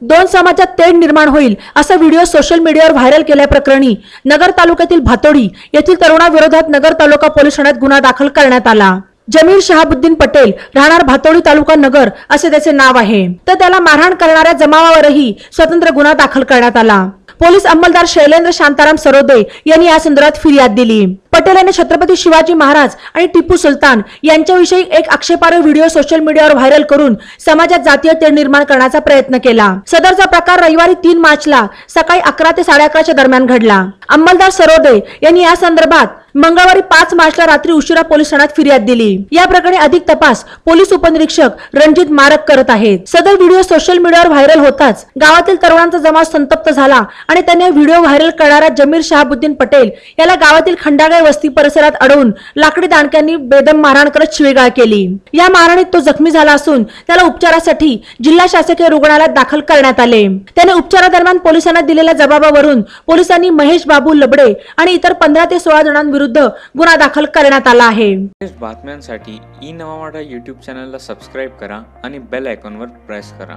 दोन समाजात तेढ निर्माण होईल असा व्हिडिओ सोशल मीडियावर व्हायरल केल्याप्रकरणी नगर तालुक्यातील भातोडी येथील तरुणाविरोधात नगर तालुका पोलीस ठाण्यात गुन्हा दाखल करण्यात आला. जमीर शहाबुद्दीन पटेल राहणार भातोडी तालुका नगर असे त्याचे नाव आहे. तर त्याला मारहाण करणाऱ्या जमावावरही स्वतंत्र गुन्हा दाखल करण्यात आला. पोलीस अंमलदार शैलेंद्र शांताराम सरोदे यांनी या संदर्भात फिर्याद दिली. पटेल यांनी छत्रपती शिवाजी महाराज आणि टिपू सुलतान यांच्याविषयी एक आक्षेपार्ह व्हिडिओ सोशल मीडियावर व्हायरल करून समाजात जातीय तेढ निर्माण करण्याचा प्रयत्न केला. सदरचा प्रकार रविवारी तीन मार्चला सकाळी अकरा ते साडे अकराच्या दरम्यान घडला. अंमलदार सरोदे यांनी या संदर्भात मंगळवारी पाच मार्चला रात्री उशिरा पोलीस ठाण्यात फिर्याद दिली. या प्रकरणी अधिक तपास पोलीस उपनिरीक्षक रणजित मारक करत आहेत. सदर व्हिडिओ सोशल मीडियावर व्हायरल होताच गावातील तरुणांचा जमाव संतप्त झाला आणि त्यांनी व्हिडिओ व्हायरल करणारा जमीर शहाबुद्दीन पटेल याला गावातील खंडागाय वस्ती परिसरात अडवून लाकडी दांडक्यांनी बेदम मारहाण करत शिवीगाळ केली. या मारहाणीत तो जखमी झाला असून त्याला उपचारासाठी जिल्हा शासकीय रुग्णालयात दाखल करण्यात आले. त्याने उपचारादरम्यान पोलिसांना दिलेल्या जबाबावरून पोलिसांनी महेश बाबू लबडे आणि इतर पंधरा ते सोळा जणांविरुद्ध गुन्हा दाखल करण्यात आला आहे. बातम्यांसाठी ई नवा मराठा यूट्यूब चॅनलला सबस्क्राईब करा आणि बेल आयकॉनवर प्रेस करा.